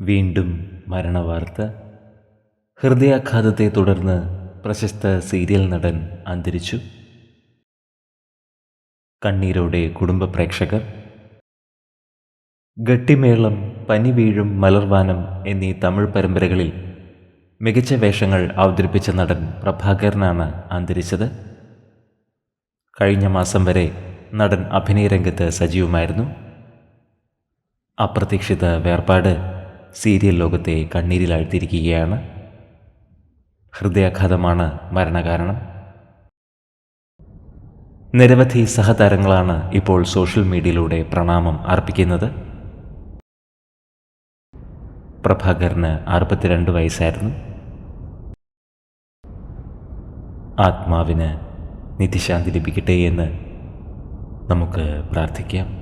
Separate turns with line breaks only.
വീണ്ടും മരണവാർത്ത. ഹൃദയാഘാതത്തെ തുടർന്ന് പ്രശസ്ത സീരിയൽ നടൻ അന്തരിച്ചു. കണ്ണീരോടെ കുടുംബ പ്രേക്ഷകർ. ഗട്ടിമേളം പനി വീഴും മലർവാനം എന്നീ തമിഴ് പരമ്പരകളിൽ മികച്ച വേഷങ്ങൾ അവതരിപ്പിച്ച നടൻ പ്രഭാകരനാണ് അന്തരിച്ചത്. കഴിഞ്ഞ മാസം വരെ നടൻ അഭിനയരംഗത്ത് സജീവമായിരുന്നു. അപ്രതീക്ഷിത വേർപാട് സീരിയൽ ലോകത്തെ കണ്ണീരിലാഴ്ത്തിയിരിക്കുകയാണ്. ഹൃദയാഘാതമാണ് മരണകാരണം. നിരവധി സഹതാരങ്ങളാണ് ഇപ്പോൾ സോഷ്യൽ മീഡിയയിലൂടെ പ്രണാമം അർപ്പിക്കുന്നത്. പ്രഭാകരന് അറുപത്തിരണ്ട് വയസ്സായിരുന്നു. ആത്മാവിന് നിത്യശാന്തി ലഭിക്കട്ടെ എന്ന് നമുക്ക് പ്രാർത്ഥിക്കാം.